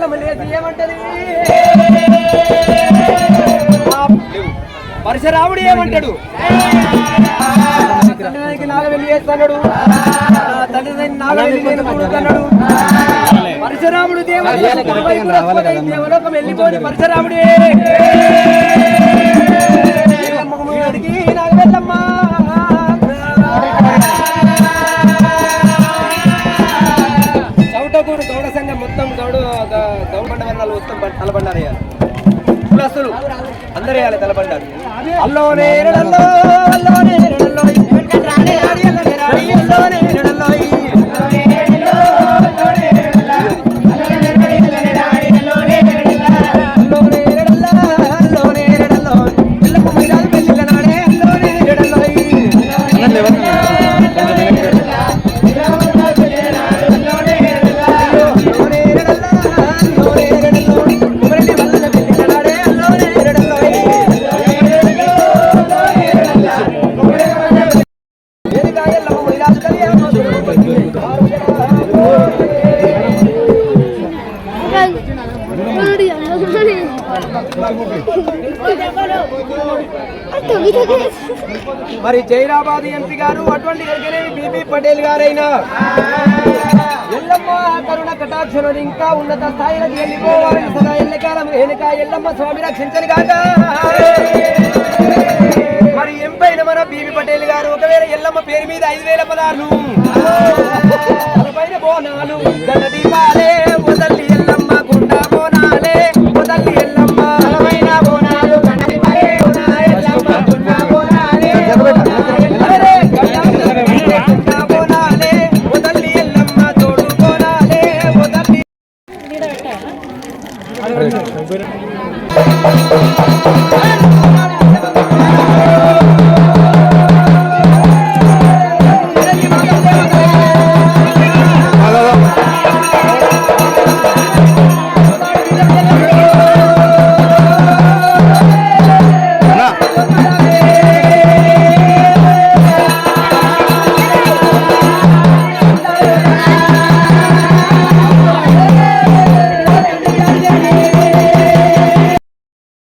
సంఘం ఏమంటాడు తండ్రి పరశురాముడు దేవుడు వెళ్ళిపోయి పరశురాముడే తలబండారు వేయాలి కులస్తులు. అందరూ వేయాలి తలబండారు అల్లోనే ఎరడల్లో, మరి జైరాబాద్ ఎంపీ గారు అటువంటి బీబీ పటేల్ గారైనా? ఎల్లమ్మ కరుణ కటాక్షణుడు ఇంకా ఉన్నత స్థాయిలో వెళ్ళిపోవాలని సదా ఎల్లకాలం ఎల్లమ్మ స్వామి రక్షించని కాక మరి ఎంపైన మన బీబీ పటేల్ గారు ఒకవేళ ఎల్లమ్మ పేరు మీద ఐదు వేల పదార్లు పైన బోనాలు దీపాలే Hare Krishna.